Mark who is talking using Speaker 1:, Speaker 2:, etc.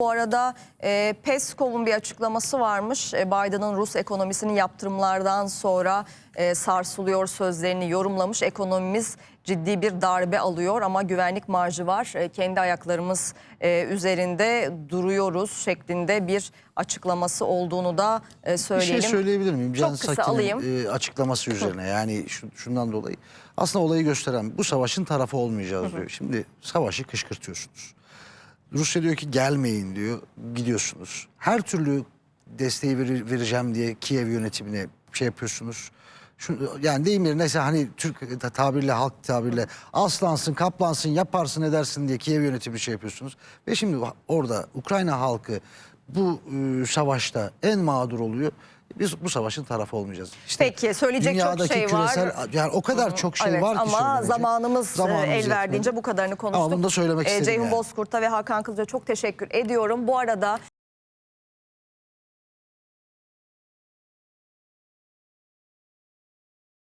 Speaker 1: Bu arada e, Peskov'un bir açıklaması varmış. E, Biden'ın Rus ekonomisinin yaptırımlardan sonra e, sarsılıyor sözlerini yorumlamış. Ekonomimiz ciddi bir darbe alıyor ama güvenlik marjı var. E, kendi ayaklarımız e, üzerinde duruyoruz şeklinde bir açıklaması olduğunu da e,
Speaker 2: Bir
Speaker 1: söyleyelim.
Speaker 2: şey söyleyebilir miyim?
Speaker 1: Çok
Speaker 2: Can
Speaker 1: kısa
Speaker 2: Sakin'in,
Speaker 1: alayım.
Speaker 2: e, açıklaması üzerine yani şu- şundan dolayı. Aslında olayı gösteren bu savaşın tarafı olmayacağız diyor. Şimdi savaşı kışkırtıyorsunuz. Rusya diyor ki gelmeyin diyor gidiyorsunuz. Her türlü desteği vereceğim diye Kiev yönetimine şey yapıyorsunuz. Şu, yani deyim yerine hani Türk tabirle halk tabirle aslansın kaplansın yaparsın edersin diye Kiev yönetimi şey yapıyorsunuz. Ve şimdi orada Ukrayna halkı bu e, savaşta en mağdur oluyor. Biz bu savaşın tarafı olmayacağız. İşte
Speaker 1: Peki, söyleyecek çok şey var.
Speaker 2: küresel- Yani o kadar çok şey
Speaker 1: evet,
Speaker 2: var ki
Speaker 1: ama zamanımız, e,
Speaker 2: Zamanımız
Speaker 1: el verdiğince bu kadarını konuştuk.
Speaker 2: Ama bunu da söylemek
Speaker 1: E,
Speaker 2: istedim
Speaker 1: Ceyhun
Speaker 2: yani.
Speaker 1: Bozkurt'a ve Hakan Kılıç'a çok teşekkür ediyorum. Bu arada